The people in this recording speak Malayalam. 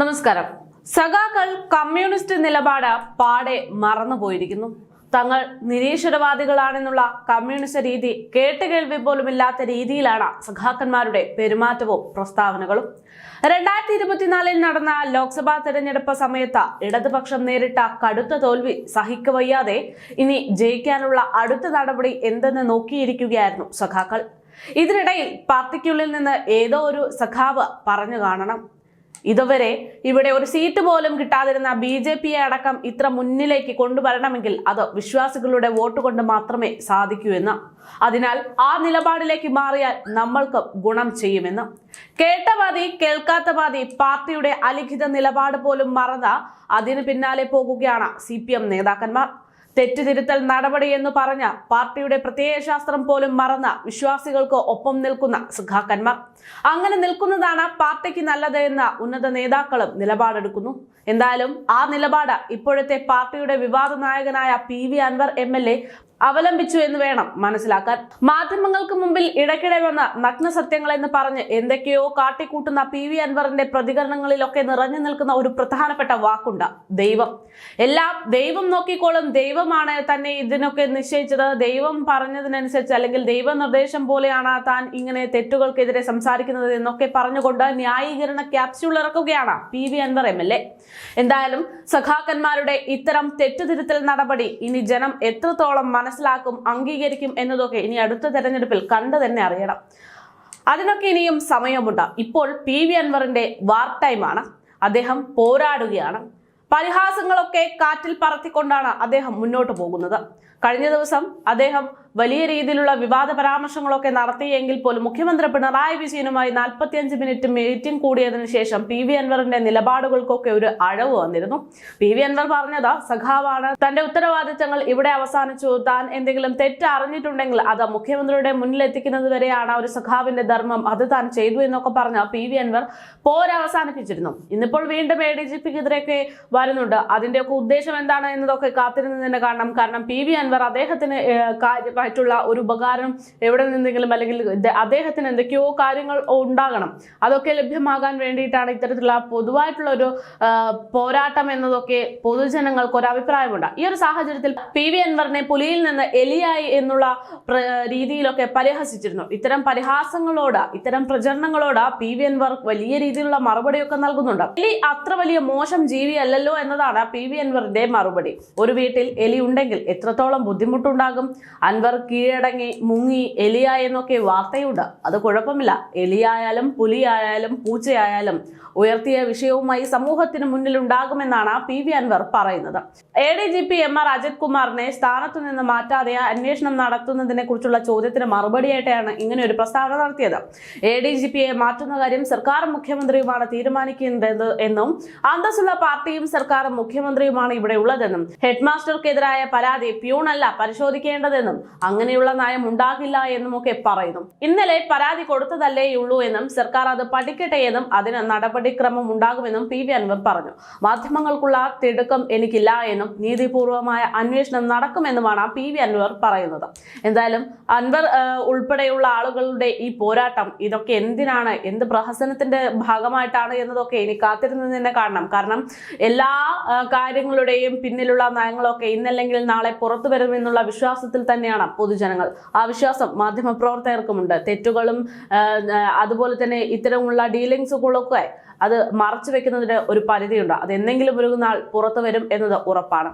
നമസ്കാരം. സഖാക്കൾ കമ്മ്യൂണിസ്റ്റ് നിലപാട് പാടെ മറന്നുപോയിരിക്കുന്നു തങ്ങൾ നിരീശ്വരവാദികളാണെന്നുള്ള കമ്മ്യൂണിസ്റ്റ് രീതി കേട്ടുകേൾവി പോലുമില്ലാത്ത രീതിയിലാണ് സഖാക്കന്മാരുടെ പെരുമാറ്റവും പ്രസ്താവനകളും. രണ്ടായിരത്തി ഇരുപത്തിനാലിൽ നടന്ന ലോക്സഭാ തെരഞ്ഞെടുപ്പ് സമയത്ത് ഇടതുപക്ഷം നേരിട്ട കടുത്ത തോൽവി സഹിക്കവയ്യാതെ ഇനി ജയിക്കാനുള്ള അടുത്ത നടപടി എന്തെന്ന് നോക്കിയിരിക്കുകയായിരുന്നു സഖാക്കൾ. ഇതിനിടയിൽ പാർട്ടിക്കുള്ളിൽ നിന്ന് ഏതോ ഒരു സഖാവ് പറഞ്ഞു കാണണം. ഇതുവരെ ഇവിടെ ഒരു സീറ്റ് പോലും കിട്ടാതിരുന്ന ബി ജെ പിയെ അടക്കം ഇത്ര മുന്നിലേക്ക് കൊണ്ടുവരണമെങ്കിൽ അത് വിശ്വാസികളുടെ വോട്ട് കൊണ്ട് മാത്രമേ സാധിക്കൂ എന്ന്. അതിനാൽ ആ നിലപാടിലേക്ക് മാറിയാൽ നമ്മൾക്ക് ഗുണം ചെയ്യുമെന്ന്. കേട്ട പാതി കേൾക്കാത്ത പാതി പാർട്ടിയുടെ അലിഖിത നിലപാട് പോലും മറന്ന അതിന് പിന്നാലെ പോകുകയാണ് സി നേതാക്കന്മാർ. തെറ്റുതിരുത്തൽ നടപടി എന്ന് പറഞ്ഞ പാർട്ടിയുടെ പ്രത്യയശാസ്ത്രം പോലും മറന്ന വിശ്വാസികൾക്ക് ഒപ്പം നിൽക്കുന്ന സഖാക്കന്മാർ അങ്ങനെ നിൽക്കുന്നതാണ് പാർട്ടിക്ക് നല്ലത് എന്ന ഉന്നത നേതാക്കളും നിലപാടെടുക്കുന്നു. എന്തായാലും ആ നിലപാട് ഇപ്പോഴത്തെ പാർട്ടിയുടെ വിവാദ നായകനായ P V Anvar M L A അവലംബിച്ചു എന്ന് വേണം മനസ്സിലാക്കാൻ. മാധ്യമങ്ങൾക്ക് മുമ്പിൽ ഇടയ്ക്കിടെ വന്ന നഗ്ന സത്യങ്ങൾ എന്ന് പറഞ്ഞ് എന്തൊക്കെയോ കാട്ടിക്കൂട്ടുന്ന പി വി അൻവറിന്റെ പ്രതികരണങ്ങളിലൊക്കെ നിറഞ്ഞു നിൽക്കുന്ന ഒരു പ്രധാനപ്പെട്ട വാക്കുണ്ട് ദൈവം. എല്ലാം ദൈവം നോക്കിക്കോളും ദൈവമാണ് തന്നെ ഇതിനൊക്കെ നിശ്ചയിച്ചത്. ദൈവം പറഞ്ഞതിനനുസരിച്ച് അല്ലെങ്കിൽ ദൈവനിർദ്ദേശം പോലെയാണ് താൻ ഇങ്ങനെ തെറ്റുകൾക്കെതിരെ സംസാരിക്കുന്നത് എന്നൊക്കെ പറഞ്ഞുകൊണ്ട് ന്യായീകരണ capsule ഇറക്കുകയാണ് P V Anvar M L A. എന്തായാലും സഖാക്കന്മാരുടെ ഇത്തരം തെറ്റുതിരുത്തൽ നടപടി ഇനി ജനം എത്രത്തോളം അംഗീകരിക്കും എന്നതൊക്കെ ഇനി അടുത്ത തെരഞ്ഞെടുപ്പിൽ കണ്ടു തന്നെ അറിയണം. അതിനൊക്കെ ഇനിയും സമയമുണ്ട്. ഇപ്പോൾ പി വി അൻവറിന്റെ വാർ ടൈമാണ് അദ്ദേഹം പോരാടുകയാണ്. പരിഹാസങ്ങളൊക്കെ കാറ്റിൽ പറത്തിക്കൊണ്ടാണ് അദ്ദേഹം മുന്നോട്ട് പോകുന്നത്. കഴിഞ്ഞ ദിവസം അദ്ദേഹം വലിയ രീതിയിലുള്ള വിവാദ പരാമർശങ്ങളൊക്കെ നടത്തിയെങ്കിൽ പോലും മുഖ്യമന്ത്രി പിണറായി വിജയനുമായി നാൽപ്പത്തിയഞ്ച് മിനിറ്റ് മീറ്റിംഗ് കൂടിയതിനു ശേഷം പി വി അൻവറിന്റെ നിലപാടുകൾക്കൊക്കെ ഒരു അഴവ് വന്നിരുന്നു. പി വി അൻവർ പറഞ്ഞത് സഖാവാണ്. തന്റെ ഉത്തരവാദിത്തങ്ങൾ ഇവിടെ അവസാനിച്ചു. താൻ എന്തെങ്കിലും തെറ്റ് അറിഞ്ഞിട്ടുണ്ടെങ്കിൽ അത് മുഖ്യമന്ത്രിയുടെ മുന്നിൽ എത്തിക്കുന്നത് വരെയാണ് ഒരു സഖാവിന്റെ ധർമ്മം. അത് താൻ ചെയ്തു എന്നൊക്കെ പറഞ്ഞ പി വി അൻവർ പോരവസാനിപ്പിച്ചിരുന്നു ഇന്നിപ്പോൾ വീണ്ടും എ ഡി ജി പിക്കെതിരെയൊക്കെ വരുന്നുണ്ട്. അതിന്റെയൊക്കെ ഉദ്ദേശം എന്താണ് എന്നതൊക്കെ കാത്തിരുന്നതിന്റെ കാരണം. കാരണം പി വി അൻവർ അദ്ദേഹത്തിന് ഏഹ്, കാര്യമായിട്ടുള്ള ഒരു ഉപകാരം എവിടെ നിന്നെങ്കിലും അല്ലെങ്കിൽ അദ്ദേഹത്തിന് എന്തൊക്കെയോ കാര്യങ്ങൾ ഉണ്ടാകണം. അതൊക്കെ ലഭ്യമാകാൻ വേണ്ടിയിട്ടാണ് ഇത്തരത്തിലുള്ള പൊതുവായിട്ടുള്ള ഒരു പോരാട്ടം എന്നതൊക്കെ പൊതുജനങ്ങൾക്ക് ഒരു അഭിപ്രായമുണ്ട്. ഈ ഒരു സാഹചര്യത്തിൽ പി വി അൻവറിനെ പുലിയിൽ നിന്ന് എലിയായി എന്നുള്ള രീതിയിലൊക്കെ പരിഹസിച്ചിരുന്നു. ഇത്തരം പരിഹാസങ്ങളോട് ഇത്തരം പ്രചരണങ്ങളോട് പി വി അൻവർ വലിയ രീതിയിലുള്ള മറുപടിയൊക്കെ നൽകുന്നുണ്ട്. എലി അത്ര വലിയ മോശം ജീവി അല്ലല്ലോ എന്നതാണ് പി വി അൻവറിന്റെ മറുപടി. ഒരു വീട്ടിൽ എലി ഉണ്ടെങ്കിൽ എത്രത്തോളം ബുദ്ധിമുട്ടുണ്ടാകും? അൻവർ കീഴടങ്ങി മുങ്ങി എലിയായെന്നൊക്കെ വാർത്തയുണ്ട്. അത് കുഴപ്പമില്ല. എലിയായാലും പുലിയായാലും പൂച്ചയായാലും ഉയർത്തിയ വിഷയവുമായി സമൂഹത്തിന് മുന്നിൽ ഉണ്ടാകുമെന്നാണ് പി വി അൻവർ പറയുന്നത്. A D G P M R Ajith കുമാറിനെ സ്ഥാനത്തു നിന്ന് മാറ്റാതെ അന്വേഷണം നടത്തുന്നതിനെ കുറിച്ചുള്ള ചോദ്യത്തിന് മറുപടിയായിട്ടാണ് ഇങ്ങനെ ഒരു പ്രസ്താവന നടത്തിയത്. എ ഡി ജി പിയെ മാറ്റുന്ന കാര്യം സർക്കാർ മുഖ്യമന്ത്രിയുമാണ് തീരുമാനിക്കുന്നത് എന്നും അന്തസ്സുള്ള പാർട്ടിയും സർക്കാരും മുഖ്യമന്ത്രിയുമാണ് ഇവിടെ ഉള്ളതെന്നും ഹെഡ്മാസ്റ്റർക്കെതിരായ പരാതി പ്യൂണല്ല പരിശോധിക്കേണ്ടതെന്നും അങ്ങനെയുള്ള നയം ഉണ്ടാകില്ല എന്നും ഒക്കെ പറയുന്നു. ഇന്നലെ പരാതി കൊടുത്തതല്ലേയുള്ളൂ എന്നും സർക്കാർ അത് പഠിക്കട്ടെ എന്നും അതിന് നടപടിക്രമം ഉണ്ടാകുമെന്നും പി വി അൻവർ പറഞ്ഞു. മാധ്യമങ്ങൾക്കുള്ള തിടുക്കം എനിക്കില്ല എന്നും നീതിപൂർവമായ അന്വേഷണം നടക്കുമെന്നുമാണ് പി വി അൻവർ പറയുന്നത്. എന്തായാലും അൻവർ ഉൾപ്പെടെയുള്ള ആളുകളുടെ ഈ പോരാട്ടം ഇതൊക്കെ എന്തിനാണ് എന്ത് പ്രഹസനത്തിന്റെ ഭാഗമായിട്ടാണ് എന്നതൊക്കെ ഇനി കാത്തിരുന്ന് തന്നെ കാണണം. കാരണം എല്ലാ കാര്യങ്ങളുടെയും പിന്നിലുള്ള നയങ്ങളൊക്കെ ഇന്നല്ലെങ്കിൽ നാളെ പുറത്തു വരുമെന്നുള്ള വിശ്വാസത്തിൽ തന്നെയാണ്. പൊതുജനങ്ങൾ. ആ വിശ്വാസം മാധ്യമപ്രവർത്തകർക്കുമുണ്ട്. തെറ്റുകളും അതുപോലെ തന്നെ ഇത്തരമുള്ള ഡീലിങ്സുകളൊക്കെ അത് മറച്ചു വെക്കുന്നതിന് ഒരു പരിധിയുണ്ട്. അത് എന്തെങ്കിലും ഒരു നാൾ പുറത്തു വരും എന്നത് ഉറപ്പാണ്.